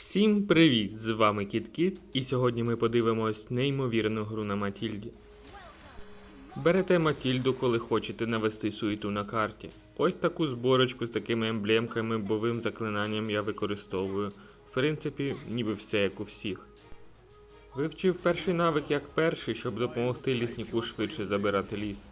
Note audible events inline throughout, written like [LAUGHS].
Всім привіт! З вами Кіт Кіт, і сьогодні ми подивимось неймовірну гру на Матільді. Берете Матільду, коли хочете навести суету на карті. Ось таку зборочку з такими емблемками, бовим заклинанням я використовую. В принципі, ніби все як у всіх. Вивчив перший навик як перший, щоб допомогти лісніку швидше забирати ліс.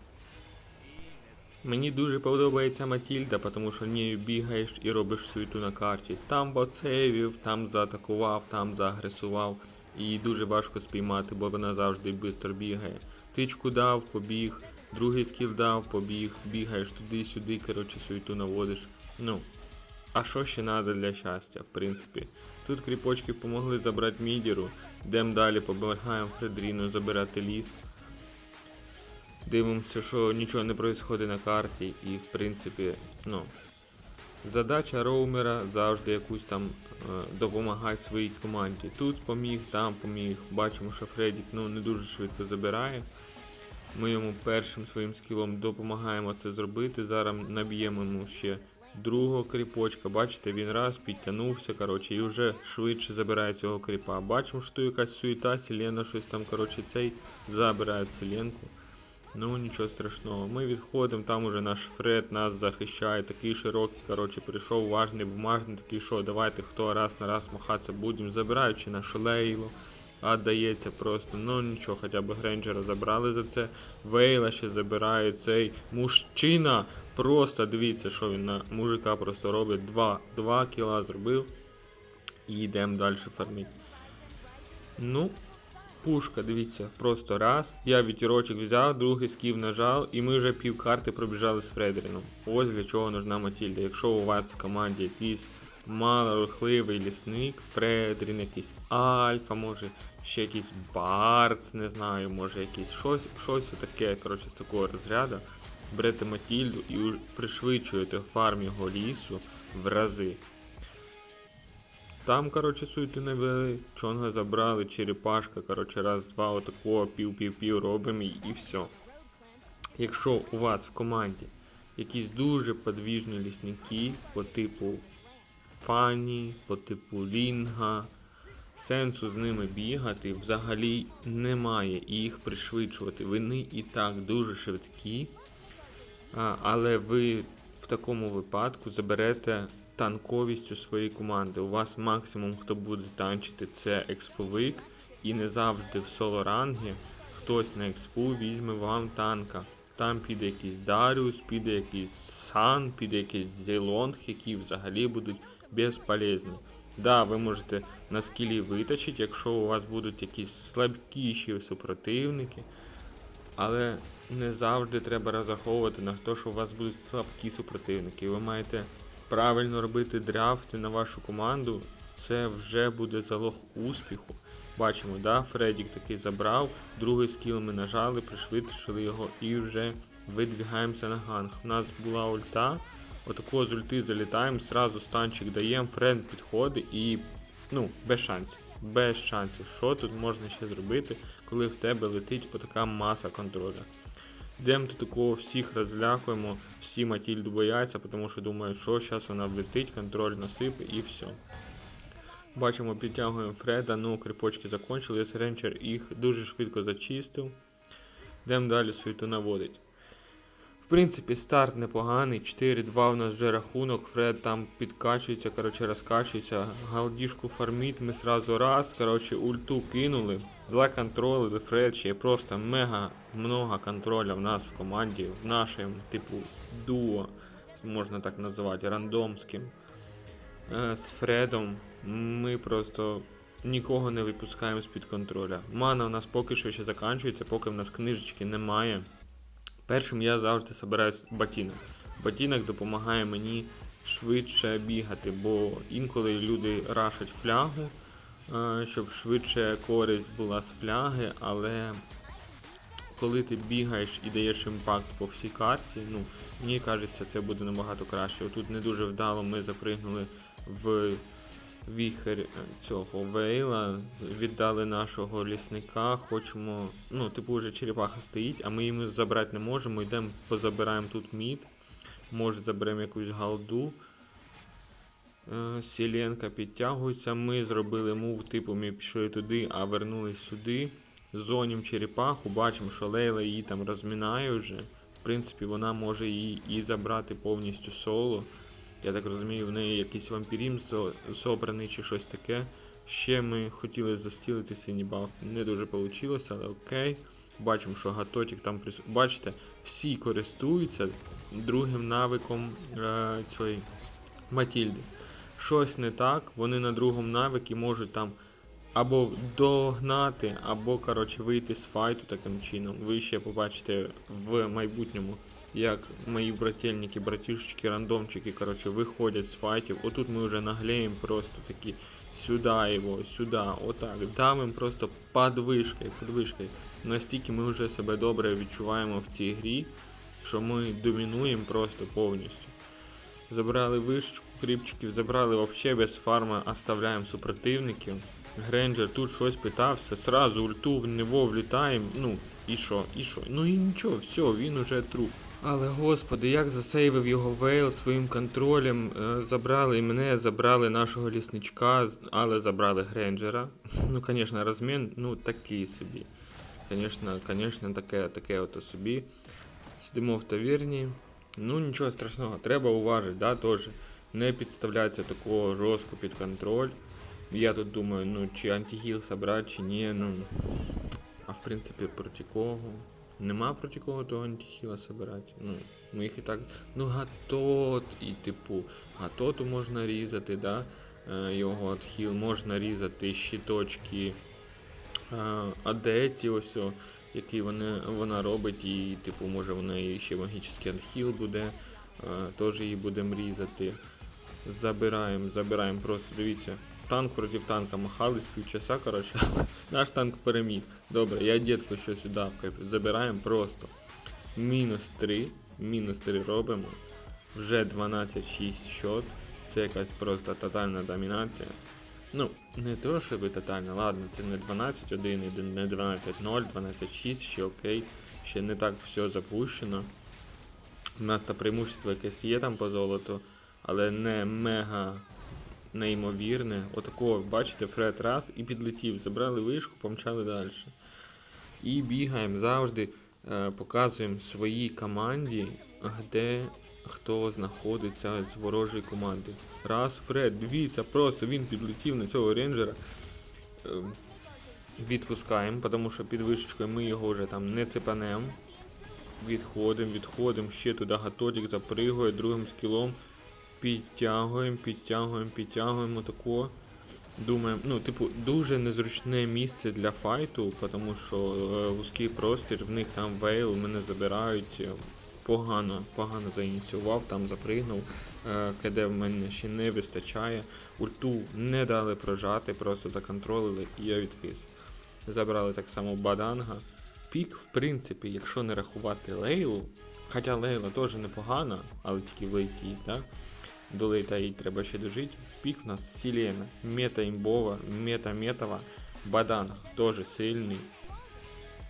Мені дуже подобається Матільда, тому що нею бігаєш і робиш суету на карті. Там боцевів, там заатакував, там заагресував. І дуже важко спіймати, бо вона завжди швидко бігає. Тичку дав, побіг, другий скіл дав, побіг, бігаєш туди-сюди, коротше, суету наводиш. Ну, а що ще треба для щастя, в принципі? Тут кріпочки помогли забрати мідіру, йдемо далі, допомагаємо Фредріну забирати ліс. Дивимося, що нічого не відбувається на карті, і в принципі, ну. Задача роумера завжди якусь там е, допомагати своїй команді. Тут поміг, там поміг. Бачимо, що Фредік ну, не дуже швидко забирає. Ми йому першим своїм скілом допомагаємо це зробити. Зараз наб'ємо йому ще другого кріпочка. Бачите, він раз підтягнувся, коротше, і вже швидше забирає цього кріпа. Бачимо, що тут якась суєта, Селена щось там, коротше, цей забирає Селенку. Ну нічого страшного. Ми відходимо, там уже наш Фред нас захищає, такий широкий, коротше, прийшов важний, бумажний, такий, що давайте хто раз на раз махатися будемо, забираючи нашу лейлу. А дається просто, ну нічого, хоча б Грейнджера забрали за це. Вейла ще забирає цей мужчина. Просто дивіться, що він на мужика просто робить. Два, два кіла зробив. І йдемо далі фармити. Ну, Пушка, дивіться, просто раз. Я вітірочок взяв, другий сків нажав, і ми вже пів карти пробіжали з Фредеріном. Ось для чого нужна Матільда. Якщо у вас в команді якийсь малорухливий лісник, Фредерін, якийсь Альфа, може ще якийсь Барц, не знаю, може якийсь щось, щось таке, коротше, з такого розряду. Берете Матільду і пришвидшуєте фарм його лісу в рази. Там, короче, суети не вели, чонга забрали, черепашка, короче, раз-два, отакого, пів-пів-пів робимо і, і все. Якщо у вас в команді якісь дуже подвіжні лісники по типу Фані, по типу Лінга, сенсу з ними бігати взагалі немає і їх пришвидшувати. Вони і так дуже швидкі, але ви в такому випадку заберете танковістю своєї команди. У вас максимум, хто буде танчити, це експовик, і не завжди в соло рангі хтось на експу візьме вам танка. Там піде якийсь Даріус, піде якийсь Сан, піде якийсь Зелонг, які взагалі будуть безполезні. Да, ви можете на скілі витачити, якщо у вас будуть якісь слабкіші супротивники. Але не завжди треба розраховувати на те, що у вас будуть слабкі супротивники. Ви маєте правильно робити драфти на вашу команду. Це вже буде залог успіху. Бачимо, да, Фредік такий забрав, другий скіл ми нажали, пришвидшили його і вже видвігаємося на ганг. У нас була ульта, отакого з ульти залітаємо, зразу станчик даємо, Фред підходить і ну, без шансів. Без шансів. Що тут можна ще зробити, коли в тебе летить отака маса контроля? Йдемо до такого всіх розлякуємо, всі Матільду бояться, тому що думають, що зараз вона влетить, контроль насипе і все. Бачимо, підтягуємо Фреда, ну кріпочки закончились, Ренчер їх дуже швидко зачистив. Йдемо далі суету наводить. В принципі, старт непоганий. 4-2 у нас вже рахунок. Фред там підкачується, коротше, розкачується. Галдішку фармить, ми сразу раз, коротше, ульту кинули. Законтролили Фред ще просто мега много контроля в нас в команді, в нашому, типу, дуо, можна так називати, рандомським. Е, З Фредом ми просто нікого не випускаємо з-під контроля. Мана у нас поки що ще закінчується, поки в нас книжечки немає. Першим я завжди собираюсь ботинок. Ботинок допомагає мені швидше бігати, бо інколи люди рашать флягу, щоб швидше користь була з фляги, але коли ти бігаєш і даєш імпакт по всій карті, ну, мені кажеться, це буде набагато краще. Тут не дуже вдало ми запригнули в віхер цього Вейла, віддали нашого лісника, хочемо, ну, типу, вже черепаха стоїть, а ми йому забрати не можемо, йдемо позабираємо тут мід, може заберемо якусь галду. Е, Сіленка підтягується. Ми зробили мув, типу ми пішли туди, а вернулись сюди. Зонім черепаху, бачимо, що Лейла її там розмінає вже. В принципі, вона може її і забрати повністю соло. Я так розумію, в неї якийсь вампірім зобраний чи щось таке. Ще ми хотіли застілити синій баф. Не дуже вийшло, але окей. Бачимо, що гатотік там прису... Бачите, всі користуються другим навиком е, цієї Матільди. Щось не так, вони на другому навикі можуть там або догнати, або коротше вийти з файту таким чином. Ви ще побачите в майбутньому, як мої брательники, братішечки, рандомчики, коротше, виходять з файтів. Отут ми вже наглеємо просто такі сюди його, сюди, отак. Давим просто подвишкою, подвишкою. Настільки ми вже себе добре відчуваємо в цій грі, що ми домінуємо просто повністю. Забрали вишечку, кріпчиків, забрали вообще без фарма, оставляємо супротивників. Гренджер тут щось питався, сразу ульту в него влітаємо, ну і що, і що? Ну і нічого, все, він уже труп. Але господи, як засейвив його Вейл своїм контролем, е, забрали і мене, забрали нашого лісничка, але забрали Гренджера. [LAUGHS] Ну, звісно, розмін, ну такий собі. Звісно, звісно, таке, таке ото собі. Сидимо в таверні. Ну нічого страшного, треба уважити, да, теж. Не підставляється такого жорстко під контроль. Я тут думаю, ну чи антигіл собрати, чи ні, ну. А в принципі проти кого? Нема проти кого того антихіла собирати. Ну, ми їх і так. Ну, гатот, і типу, гатоту можна різати, да? Е, його отхіл, можна різати щиточки е, Адеті, ось який вони, вона робить, і типу, може в неї ще магічний анхіл буде, е, теж її будемо різати. Забираємо, забираємо просто, дивіться, танк проти танка махались півчаса, коротше. Наш танк переміг. Добре, я дітку що сюди вкайплю. Забираємо просто. Мінус 3. Мінус 3 робимо. Вже 12-6 счет. Це якась просто тотальна домінація. Ну, не то, щоб тотальна, ладно, це не 12-1, і не 12-0, 12-6, ще окей. Ще не так все запущено. У нас та преимущество якесь є там по золоту, але не мега неймовірне. Отакого, бачите, Фред раз і підлетів. Забрали вишку, помчали далі. І бігаємо завжди, е, показуємо своїй команді, де хто знаходиться з ворожої команди. Раз, Фред, дивіться, просто він підлетів на цього рейнджера. Е, Відпускаємо, тому що під вишечкою ми його вже там не цепанемо. Відходимо, відходимо, ще туди гатотик запригує другим скілом. Підтягуємо, підтягуємо, підтягуємо тако. Думаємо, ну, типу, дуже незручне місце для файту, тому що е, вузький простір, в них там вейл, мене забирають. е, Погано, погано заініціював, там запригнув. Е, КД в мене ще не вистачає. Ульту не дали прожати, просто законтролили і я відкис. Забрали так само Баданга. Пік, в принципі, якщо не рахувати Лейлу, хоча Лейла теж непогана, але тільки в лейті, так? До лейта їй треба ще дожити. Пік у нас Сілена, мета імбова, мета метова, Баданг теж сильний.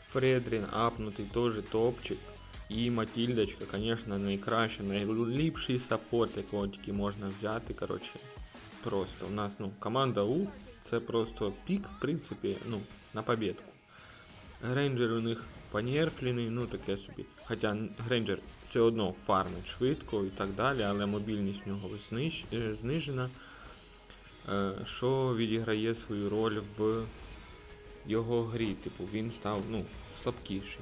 Фредрін апнутий теж топчик. І Матільдочка, звісно, найкраща, найліпший саппорт, якого тільки можна взяти. Коротше, просто у нас ну, команда УФ, це просто пік, в принципі, ну, на побєдку. Грейнджер у них понерфлений, ну таке собі. Хоча Грейнджер все одно фармить швидко і так далі, але мобільність в нього зниж, е, знижена, е, що відіграє свою роль в його грі. Типу він став ну, слабкіший.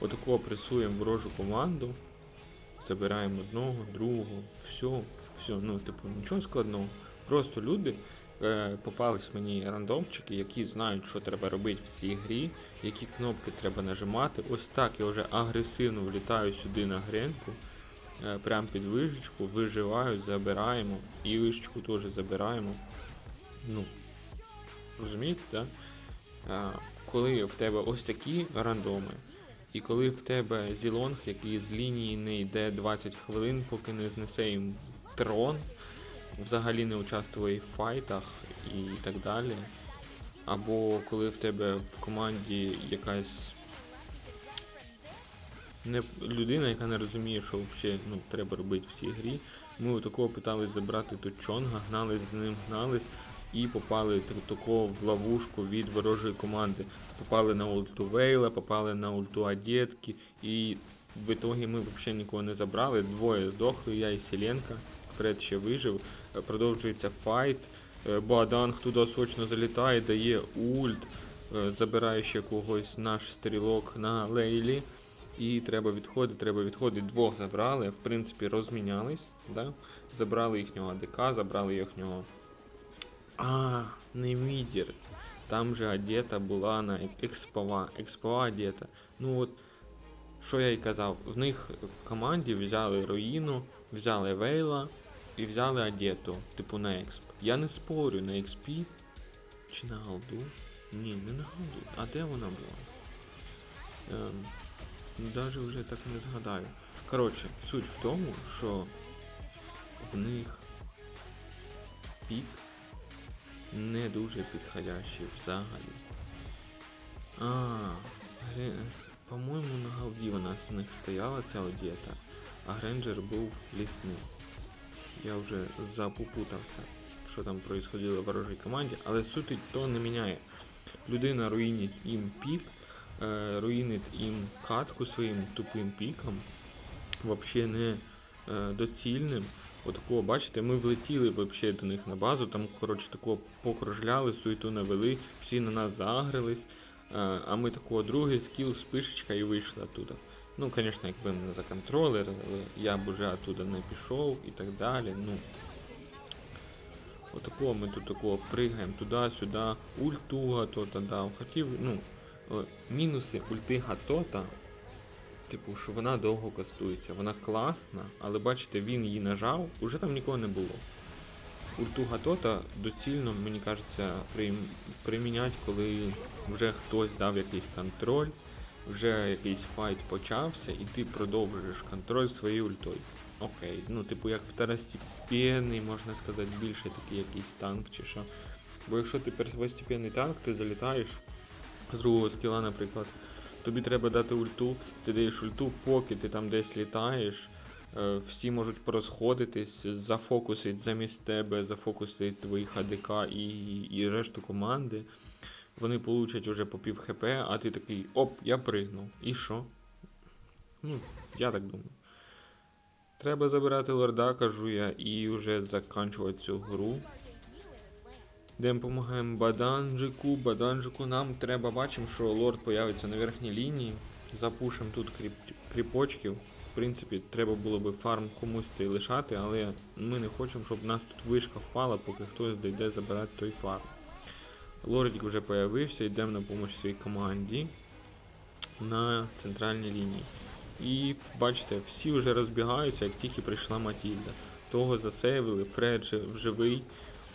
Отакого пресуємо ворожу команду, забираємо одного, другого, все, все, ну, типу, нічого складного. Просто люди попались мені рандомчики, які знають, що треба робити в цій грі, які кнопки треба нажимати. Ось так я вже агресивно влітаю сюди на гренку, е, прям під вишечку, виживаю, забираємо. І вишечку теж забираємо. Ну, розумієте, так? Да? Коли в тебе ось такі рандоми, і коли в тебе зілонг, який з лінії не йде 20 хвилин, поки не знесе їм трон, взагалі не участвує в файтах і так далі. Або коли в тебе в команді якась не людина, яка не розуміє, що взагалі ну, треба робити в цій грі, Ми отакого питались забрати тут чонга, гнались з ним, гнались і попали так- тако в ловушку від ворожої команди. Попали на ульту Вейла, попали на ульту Адєтки, і в ітогі ми взагалі нікого не забрали. Двоє здохли, я і Селенка. Фред ще вижив. Е, Продовжується файт. Е, Баданг туди сочно залітає, дає ульт, е, забирає ще когось наш стрілок на лейлі. І треба відходити, треба відходити. Двох забрали, в принципі, розмінялись. Да? Забрали їхнього АДК, забрали їхнього. А, не мідір. Там же одета була на експова. Експова одета. Ну от, що я й казав, в них в команді взяли руїну, взяли Вейла і взяли Адету, типу на експ. Я не спорю на XP чи на голду. Ні, не на голду. А де вона була? Ем, Даже вже так не згадаю. Коротше, суть в тому, що в них пік не дуже підходящий взагалі. А, по-моєму, на голді вона з них стояла ця одета, а Гренджер був лісний. Я вже запупутався, що там происходило в ворожій команді, але суть то не міняє. Людина руїнить їм пік, е, руїнить їм катку своїм тупим піком, взагалі не е, доцільним. Отакого, бачите, ми влетіли вообще до них на базу, там, коротше, такого покружляли, суету навели, всі на нас загрились, е, а ми такого другий скіл, спишечка і вийшли оттуда. Ну, звісно, якби не за контролер, але я б уже оттуда не пішов і так далі. Ну, отакого ми тут такого пригаємо туди-сюди, ульту гатота дав. Хотів, ну, мінуси ульти гатота, типу, що вона довго кастується. Вона класна, але бачите, він її нажав, уже там нікого не було. Ульту гатота доцільно, мені кажеться, приміняти, коли вже хтось дав якийсь контроль, вже якийсь файт почався, і ти продовжуєш контроль своєю ультою. Окей, ну типу як второстепенний, можна сказати, більше такий якийсь танк чи що. Бо якщо ти первостепенний танк, ти залітаєш з другого скіла, наприклад, тобі треба дати ульту, ти даєш ульту, поки ти там десь літаєш, е, всі можуть порозходитись, зафокусить замість тебе, зафокусить твоїх АДК і, і решту команди. Вони получать уже по пів хп, а ти такий, оп, я пригнув. І що? Ну, я так думаю. Треба забирати лорда, кажу я, і вже заканчувати цю гру. Допомагаємо Баданжику. Баданжику нам треба, бачимо, що лорд появиться на верхній лінії. Запушимо тут кріп... кріпочків. В принципі, треба було би фарм комусь цей лишати, але ми не хочемо, щоб в нас тут вишка впала, поки хтось дійде забирати той фарм. Лордік вже появився, йдемо на допомогу своїй команді на центральній лінії. І бачите, всі вже розбігаються, як тільки прийшла Матільда. Того засейвили, Фред живий,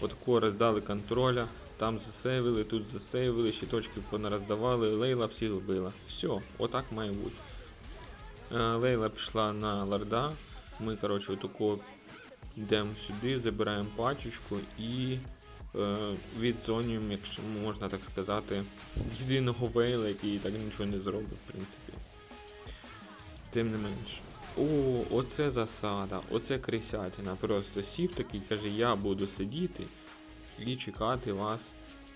отако роздали контроля, там засейвили, тут засейвили, щиточки понароздавали, Лейла всіх вбила. Все, отак має бути. Е, Лейла пішла на ларда. Ми, коротше, отако йдемо сюди, забираємо пачечку і е, відзонюємо, якщо можна так сказати, єдиного вейла, який так нічого не зробив, в принципі. Тим не менш. О, оце засада, оце крисятина. Просто сів такий, каже, я буду сидіти і чекати вас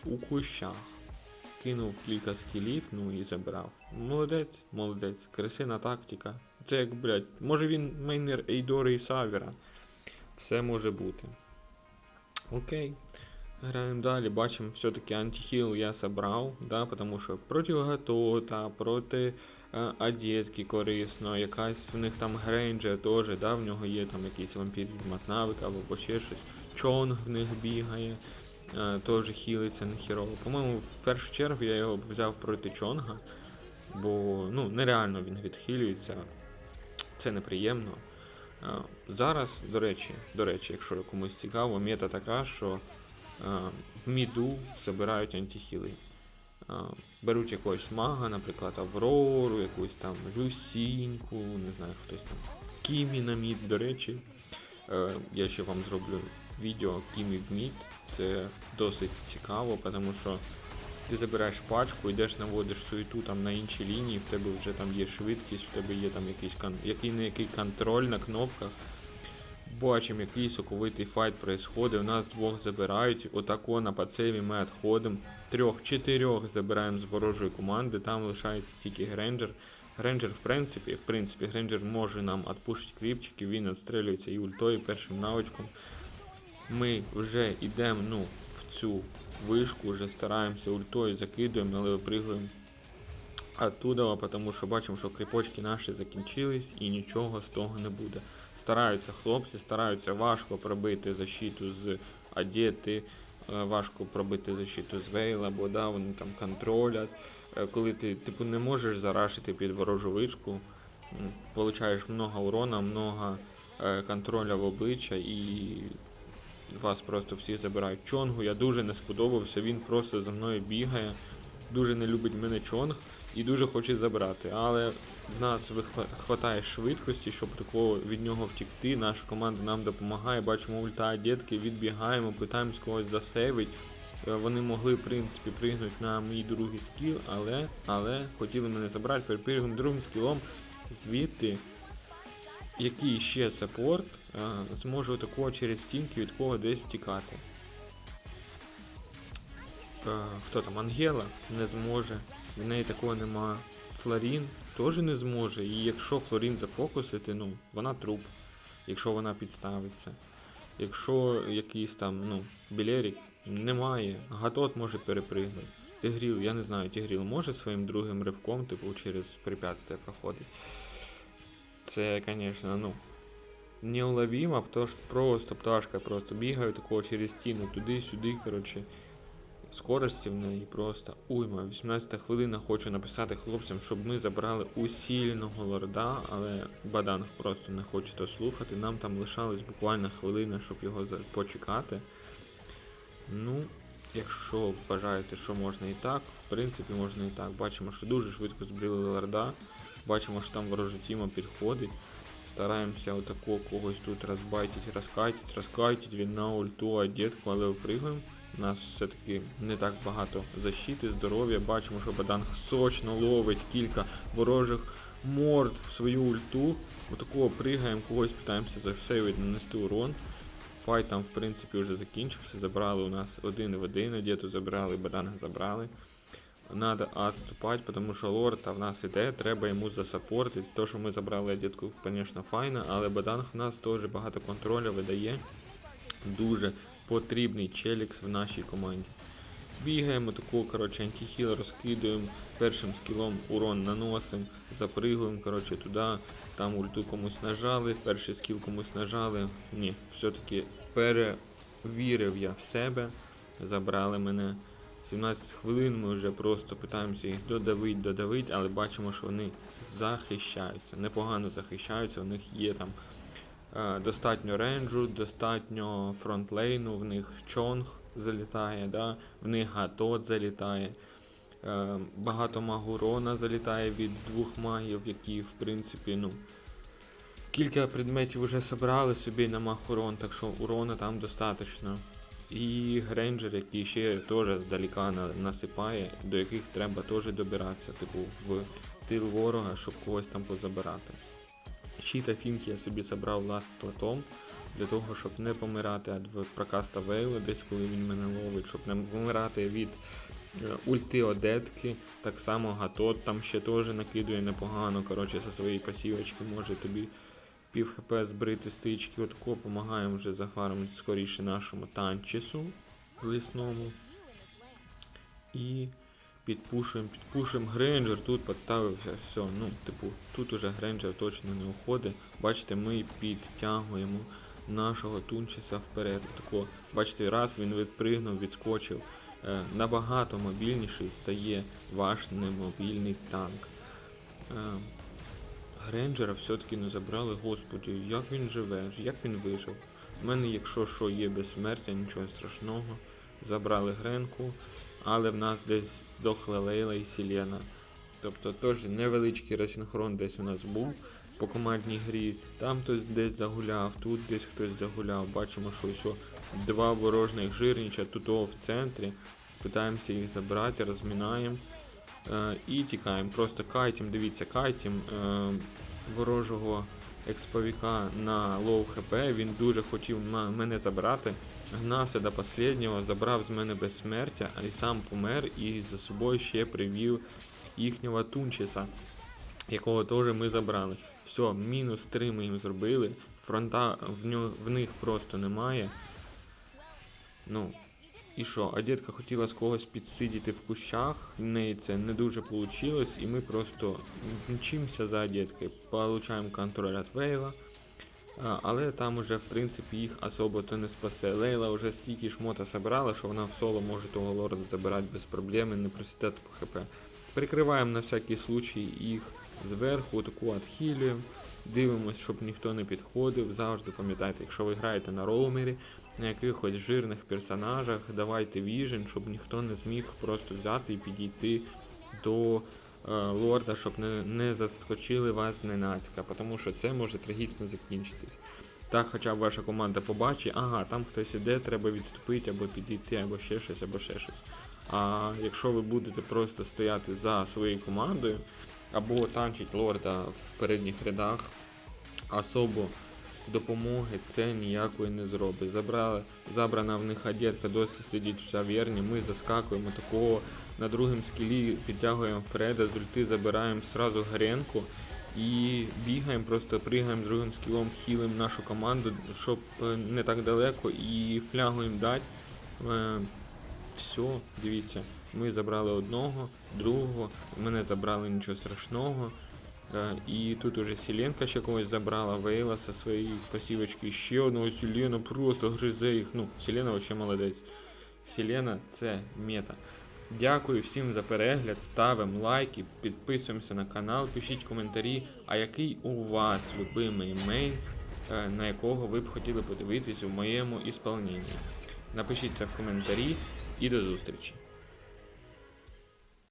у кущах. Кинув кілька скілів, ну і забрав. Молодець, молодець, красина тактика. Це як, блядь, може він мейнер Ейдори і Савіра. Все може бути. Окей. Граємо далі, бачимо, все-таки антихіл я собрав, да, тому що проти Гатота, проти е, Адєтки корисно, якась в них там Грейнджер теж, да, в нього є там якийсь вампіризм от навик або ще щось. Чонг в них бігає, е, теж хілиться нехірово. По-моєму, в першу чергу я його взяв проти Чонга, бо ну, нереально він відхилюється, це неприємно. Е, Зараз, до речі, до речі, якщо комусь цікаво, мета така, що е, в міду забирають антихіли. Е, Беруть якогось мага, наприклад, Аврору, якусь там Жусіньку, не знаю, хтось там. Кімі на мід, до речі. Е, Я ще вам зроблю відео Кімі в мід. Це досить цікаво, тому що ти забираєш пачку, йдеш наводиш суету там на іншій лінії, в тебе вже там є швидкість, в тебе є там якийсь кон... який не який контроль на кнопках. Бачимо, який соковитий файт происходить. У нас двох забирають. Отако на пацеві ми відходимо. Трьох-чотирьох забираємо з ворожої команди. Там лишається тільки Гренджер. Гренджер, в принципі, в принципі, Гренджер може нам відпушити кріпчики, він відстрілюється і ультою першим навичком. Ми вже йдемо ну, в цю вишку, вже стараємося ультою закидуємо, але випригуємо оттуда, тому що бачимо, що кріпочки наші закінчились і нічого з того не буде. Стараються хлопці, стараються важко пробити защиту з Адєти, е, важко пробити защиту з Вейла, бо да, вони там контролять. Е, Коли ти типу, не можеш зарашити під ворожу вишку, получаєш много урона, много е, контроля в обличчя і вас просто всі забирають. Чонгу я дуже не сподобався, він просто за мною бігає, дуже не любить мене чонг і дуже хоче забрати. Але в нас вистачає швидкості, щоб такого від нього втікти. Наша команда нам допомагає. Бачимо ульта дітки, відбігаємо, питаємось когось засейвить. Е, Вони могли, в принципі, пригнути на мій другий скіл, але, але хотіли мене забрати першим другим скілом звідти. Який ще саппорт е, зможе такого через стінки від кого десь тікати. Е, хто там? Ангела не зможе, в неї такого нема. Флорін теж не зможе. І якщо Флорін зафокусити, ну, вона труп, якщо вона підставиться. Якщо якийсь там, ну, Білерік немає, Гатот може перепригнути. Тигріл, я не знаю, Тигріл може своїм другим ривком, типу, через препятствия проходить. Це, звісно, ну. Неуловимо, потому що просто пташка просто бігає такого через стіну, туди-сюди, коротше. Скорості в неї просто уйма. 18 хвилина хочу написати хлопцям, щоб ми забрали усіленого лорда, але Бадан просто не хоче то слухати. Нам там лишалось буквально хвилина, щоб його почекати. Ну, якщо вважаєте, що можна і так, в принципі можна і так. Бачимо, що дуже швидко збили лорда. Бачимо, що там ворожа тіма підходить. Стараємося отако когось тут розбайтить, розкайтить, розкайтить, він на ульту одетку, але випригуємо. У нас все-таки не так багато защити, здоров'я. Бачимо, що Баданг сочно ловить кілька ворожих морд в свою ульту. Отакого пригаємо, когось питаємося за все нанести урон. Файт там, в принципі, вже закінчився. Забрали у нас один в один, Одету забрали, Баданга забрали. Надо відступати, тому що лорд в нас іде, треба йому засапортити. То, що ми забрали Одетку, звісно, файно, але Баданг в нас теж багато контролю видає. Дуже потрібний челікс в нашій команді. Бігаємо таку, коротше, антихіл розкидуємо, першим скілом урон наносимо, запригуємо, коротше, туди, там ульту комусь нажали, перший скіл комусь нажали. Ні, все-таки перевірив я в себе, забрали мене. 17 хвилин ми вже просто питаємося їх додавити, додавити, але бачимо, що вони захищаються, непогано захищаються, у них є там Достатньо ренджу, достатньо фронтлейну, в них чонг залітає, да? в них гатот залітає. Е, Багато магурона залітає від двох магів, які в принципі, ну. Кілька предметів вже собрали собі на маг урон, так що урона там достатньо. І гренджер, який ще теж здаліка насипає, до яких треба теж добиратися, типу, в тил ворога, щоб когось там позабирати. Щита фінки я собі забрав ласт слотом для того, щоб не помирати від прокаста Вейла, десь коли він мене ловить, щоб не помирати від е, ульти одетки. Так само Гатот там ще теж накидує непогано. Коротше, зі своєї пасівочки може тобі пів хп збрити стички. Отако допомагаємо вже зафармити скоріше нашому танчісу лісному. І Підпушуємо, підпушуємо. Грейнджер тут підставився, все. Ну, типу, тут уже Грейнджер точно не уходить. Бачите, ми підтягуємо нашого тунчиса вперед. Тако, бачите, раз він відпригнув, відскочив. Е, набагато мобільніший стає ваш немобільний танк. Е, Гренджера все-таки не забрали, господи, як він живе, як він вижив. У мене, якщо що, є безсмертя, нічого страшного. Забрали Гренку, але в нас десь здохла Лейла і Сілена. Тобто теж невеличкий розсинхрон десь у нас був по командній грі. Там хтось десь загуляв, тут десь хтось загуляв. Бачимо, що ще два ворожних жирнича тут в центрі. Питаємося їх забрати, розмінаємо е, і тікаємо. Просто кайтім, дивіться, кайтім е, ворожого експовіка на лоу хп. Він дуже хотів мене забрати. Гнався до останнього, забрав з мене безсмертя, а й сам помер і за собою ще привів їхнього тунчеса, якого теж ми забрали. Все, мінус 3 ми їм зробили. Фронта в, ньо, в них просто немає. Ну, і що, а дітка хотіла з когось підсидіти в кущах, в неї це не дуже вийшло, і ми просто мчимося за діткою, получаємо контроль від Вейла. Але там уже, в принципі, їх особо то не спасе. Лейла вже стільки шмота собрала, що вона в соло може того лорда забирати без проблем і не просідати по хп. Прикриваємо на всякий случай їх зверху, таку отхилюємо. Дивимось, щоб ніхто не підходив. Завжди пам'ятайте, якщо ви граєте на роумері, на якихось жирних персонажах, давайте віжен, щоб ніхто не зміг просто взяти і підійти до е, лорда, щоб не, не заскочили вас зненацька, тому що це може трагічно закінчитись. Так, хоча б ваша команда побачить, ага, там хтось іде, треба відступити або підійти, або ще щось, або ще щось. А якщо ви будете просто стояти за своєю командою, або танчить лорда в передніх рядах, особо допомоги це ніякої не зробить. Забрали, забрана в них одетка, досі сидить в таверні, ми заскакуємо такого на другому скілі, підтягуємо Фреда, з ульти забираємо сразу Гаренку і бігаємо, просто пригаємо другим скілом, хілимо нашу команду, щоб е, не так далеко, і флягу їм дати. Е, все, дивіться, ми забрали одного, другого, мене забрали нічого страшного. Е, І тут уже Сіленка ще когось забрала, Вейла со своєї посівочки, ще одного Сілена просто гризе їх. Ну, Сілена вообще молодець. Сілена це мета. Дякую всім за перегляд, ставимо лайки, підписуємося на канал, пишіть коментарі, а який у вас любимий мейн, е, на якого ви б хотіли подивитись у моєму ісполненні. Напишіть це в коментарі і до зустрічі.